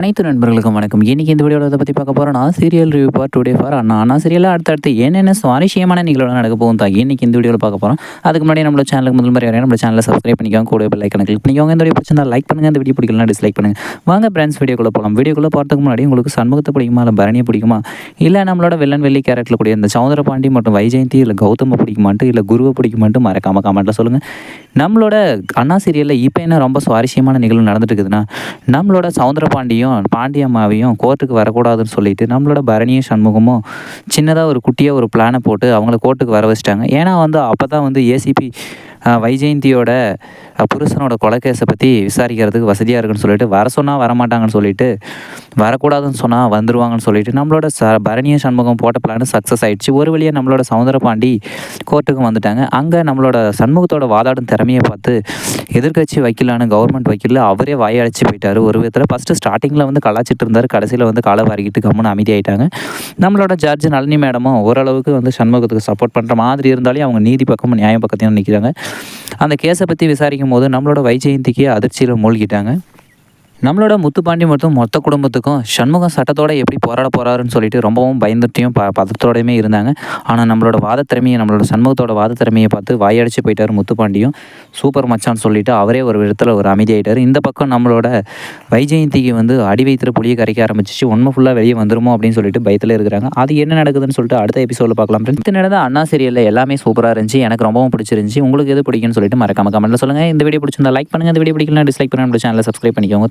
அனைத்து நண்பர்களுக்கும் வணக்கம். இன்னைக்கு இந்த வீடியோவில் பற்றி பார்க்க போகிறோம்னா serial review part day four Anna Anna சீரியலில் அடுத்தடுத்து என்னென்ன சுவாரஸ்யமான நிகழ்வு நடக்க போகும் தான் இன்னைக்கு இந்த வீடியோவில் பார்க்க போகிறோம் அதுக்கு முன்னாடி நம்மளோட சேனலுக்கு முதல் முறை வரையும் நம்ம சேனலை சப்ஸ்கிரைப் பண்ணிக்கோங்க. கூட பெல் ஐக்கனை கிளிக் பண்ணிக்கோங்க. இந்த வீடியோ பிடிச்சிருந்தா லைக் பண்ணுங்கள் இந்த வீடியோ பிடிக்கலாம் டிஸ்லைக் பண்ணுங்கள் வாங்க ஃப்ரெண்ட்ஸ் வீடியோக்குள்ளே போகலாம் வீடியோக்குள்ளே போகிறதுக்கு முன்னாடி உங்களுக்கு சண்முகத்தை பிடிக்குமா? இல்லை பரணியை பிடிக்குமா? இல்லை நம்மளோட வெள்ளன் வெள்ளி கேரக்டர் கூடிய இந்த சௌந்தர பாண்டி மற்றும் வைஜெயந்தி இல்லை கௌதம பிடிக்குமான்ட்டு இல்லை குருவை பிடிக்குமான்ட்டு மறக்காம கமெண்ட்டில் சொல்லுங்கள் நம்மளோட அண்ணா சீரியலில் இப்போ என்ன ரொம்ப சுவாரஸ்யமான நிகழ்வு நடந்துட்டு இருக்குதுன்னா நம்மளோட சவுந்தர பாண்டியும் பாண்டியம்மாவையும் கோர்ட்டுக்கு வரக்கூடாதுன்னு சொல்லிட்டு நம்மளோட பரணியும் சண்முகமும் சின்னதாக ஒரு குட்டியாக ஒரு பிளானை போட்டு அவங்கள கோர்ட்டுக்கு வர வச்சிட்டாங்க. ஏன்னா வந்து அப்போ தான் வந்து ஏசிபி வைஜெயந்தியோட புருஷனோட கொலைக்கேஸை பற்றி விசாரிக்கிறதுக்கு வசதியாக இருக்குன்னு சொல்லிட்டு வர சொன்னால் வரமாட்டாங்கன்னு சொல்லிட்டு வரக்கூடாதுன்னு சொன்னால் வந்துடுவாங்கன்னு சொல்லிட்டு நம்மளோட ச பரணியை சண்முகம் போட்ட பிளான் சக்ஸஸ் ஆகிடுச்சு ஒரு வழியாக நம்மளோட சவுந்தரபாண்டி கோர்ட்டுக்கு வந்துட்டாங்க. அங்கே நம்மளோட சண்முகத்தோட வாதாடும் திறமையை பார்த்து எதிர்க்கட்சி வக்கீலான கவர்மெண்ட் வைக்கல அவரே வாயடிச்சு போயிட்டார். ஒரு விதத்தில் ஃபஸ்ட்டு ஸ்டார்டிங்கில் வந்து கலாச்சிட்டு இருந்தார். கடைசியில் வந்து காலை வாரிக்கிட்டு கம்முன்னு அமைதியாயிட்டாங்க. நம்மளோட ஜட்ஜ் நளினி மேடமும் ஓரளவுக்கு வந்து சண்முகத்துக்கு சப்போர்ட் பண்ணுற மாதிரி இருந்தாலே அவங்க நீதி பக்கமும் நியாய பக்கத்தையும் நிற்கிறாங்க அந்த கேஸை பற்றி விசாரிக்கும் போது நம்மளோட வைஜெயந்திக்கு அதிர்ச்சியில் மூழ்கிட்டாங்க. நம்மளோட முத்துப்பாண்டி மற்றும் மொத்த குடும்பத்துக்கும் சண்முகம் சட்டத்தோட எப்படி போராட போகிறாருன்னு சொல்லிட்டு ரொம்பவும் பயந்துட்டையும் ப பதத்தோடையுமே இருந்தாங்க. ஆனால் நம்மளோட வாத திறமையை நம்மளோட சண்முகத்தோட வாத திறமையை பார்த்து வாயடிச்சு போயிட்டார் முத்துப்பாண்டியும் சூப்பர் மச்சான்னு சொல்லிட்டு அவரே ஒரு விதத்தில் ஒரு அமைதியாயிட்டார். இந்த பக்கம் நம்மளோட வைஜெயந்திக்கு வந்து அடி வைத்திர புளியை கரைக்க ஆரம்பிச்சிச்சு. உண்மை ஃபுல்லாக வெளியே வந்துருமோ அப்படின்னு சொல்லிட்டு பயத்தில் இருக்கிறாங்க. அது என்ன நடக்குதுன்னு சொல்லிட்டு அடுத்த எபிசோடில் பார்க்கலாம் ஃப்ரெண்ட்ஸ் நடந்த அண்ணா சீரியலில் எல்லாமே சூப்பராக இருந்துச்சு. எனக்கு ரொம்பவும் பிடிச்சிருந்துச்சு. உங்களுக்கு எது பிடிக்கும்னு சொல்லிட்டு மறக்காம கமெண்ட்டில் சொல்லுங்கள் இந்த வீடியோ பிடிச்சிருந்தா லைக் பண்ணுங்கள் இந்த வீடியோ பிடிக்கலாம் டிஸ்லைக் பண்ணுங்கள் நம்ம சேனலை சப்ஸ்கிரைப் பண்ணிக்கோங்க.